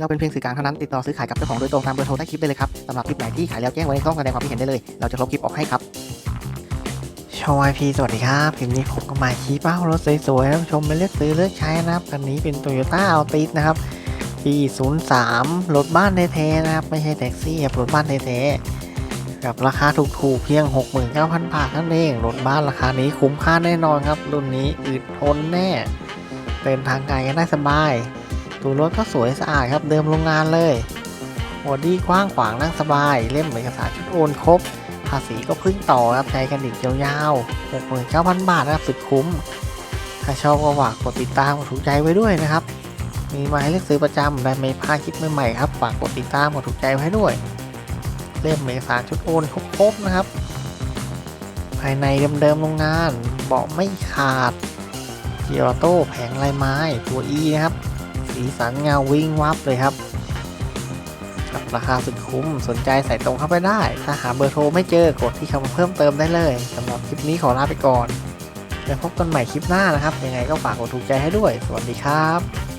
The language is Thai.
เราเป็นเพียงสื่อกลางเท่านั้นติดต่อซื้อขายกับเจ้าของโดยตรงตามเบอร์โทรใต้คลิปได้เลยครับสำหรับคลิปไหนที่ขายแล้วแจ้งไว้ในช่องแสดงความคิดเห็นได้เลย เราจะลบคลิปออกให้ครับชาวไอพีสวัสดีครับคลิปนี้ผมก็มาชี้เป้ารถสวยๆท่านชมไปเลือกซื้อเลือกใช้นะครับคันนี้เป็น Toyota a l t i s นะครับปี03รถบ้านแท้ๆนะครับ ไม่ใช่แท็กซี่ครับรถบ้านแท้ๆกับราคาถูกๆเพียง 69,000บาทนั่นเองรถบ้านราคานี้คุ้มค่าแน่นอนครับ รุ่นนี้อึดทนแน่ เดินทางไกลกันได้สบาย ตัวรถก็สวยสะอาดครับเดิมโรงงานเลยบอดี้กว้างขวางนั่งสบาย เล่มเอกสารชุดโอนครบ ภาษีก็พึ่งต่อครับใจกันอีกยาวๆ69,000 บาทนะครับสุดคุ้ม ถ้าชอบก็ฝากกดติดตามกดถูกใจไว้ด้วยนะครับ มีมาให้เลือกซื้อประจำได้ไม่พลาดคลิปใหม่ๆครับฝากกดติดตามกดถูกใจไว้ด้วย เล่มเอกสารชุดโอนครบๆนะครับ ภายในเดิมๆโรงงานเบาะไม่ขาดเกียร์ออโต้แผงลายไม้ตัว E นะครับ สีสันเงาวิ่งวับเลยครับกับราคาสุดคุ้มสนใจใส่ตรงเข้าไปได้ ถ้าหาเบอร์โทรไม่เจอกดที่คำเพิ่มเติมได้เลยสำหรับคลิปนี้ขอลาไปก่อนแล้วพบกันใหม่คลิปหน้านะครับ ยังไงก็ฝากกดถูกใจให้ด้วย สวัสดีครับ